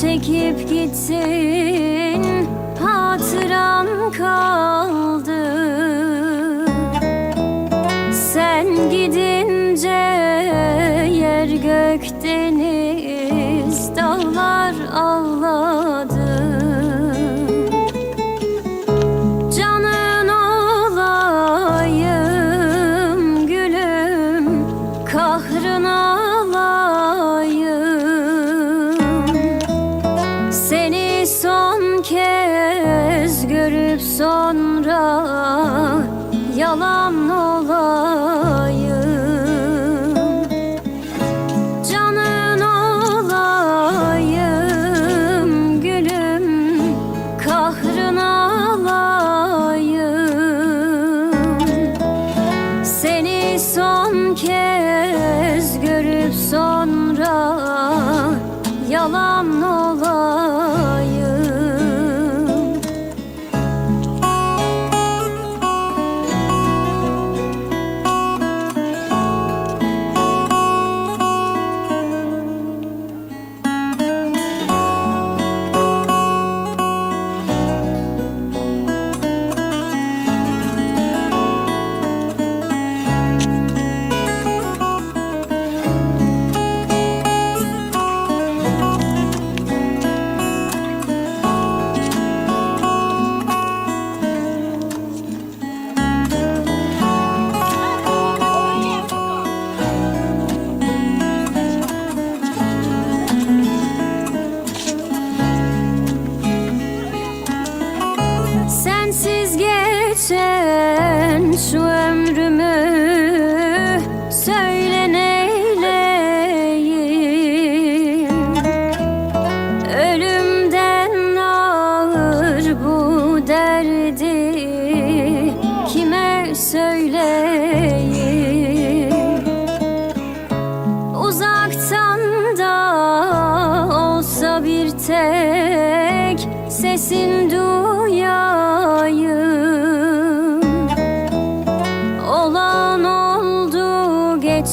çekip gittin Hatıram kaldı. Sen gidince yer gök deniz Dağlar ağladı sonra yalan olayım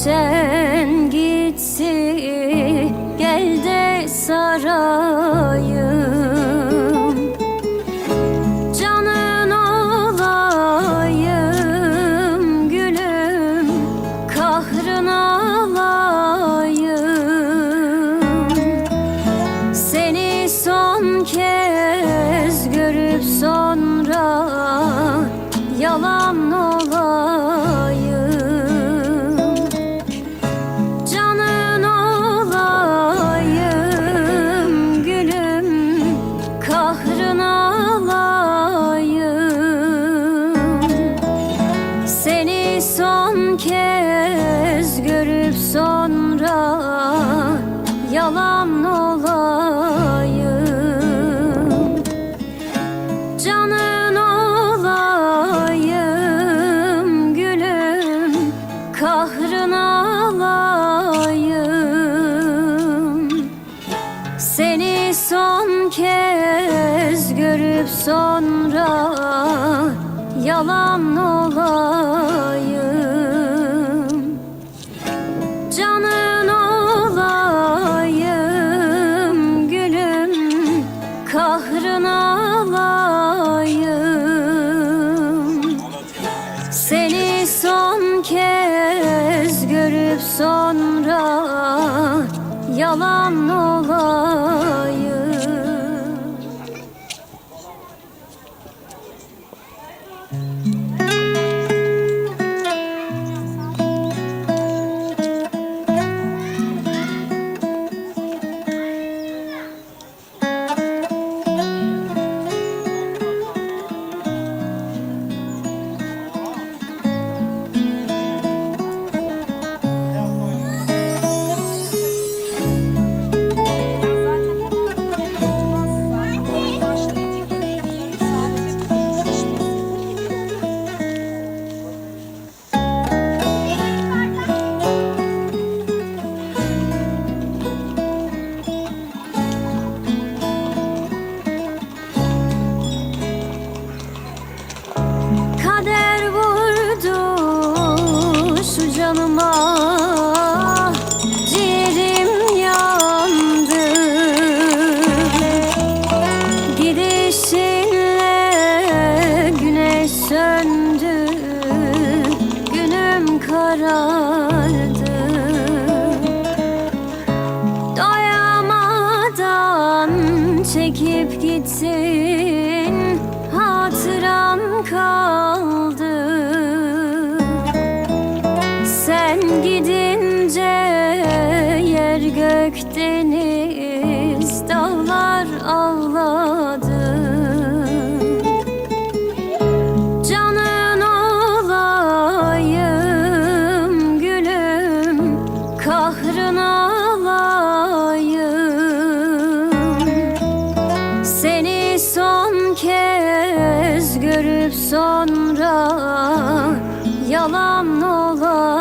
pretend Seni son kez görüp sonra yalan olayım. Canın olayım gülüm kahrın alayım Seni son kez görüp sonra yalan olayım çekip gitsin. Hatıram kaldı. Görüp sonra Yalan olayım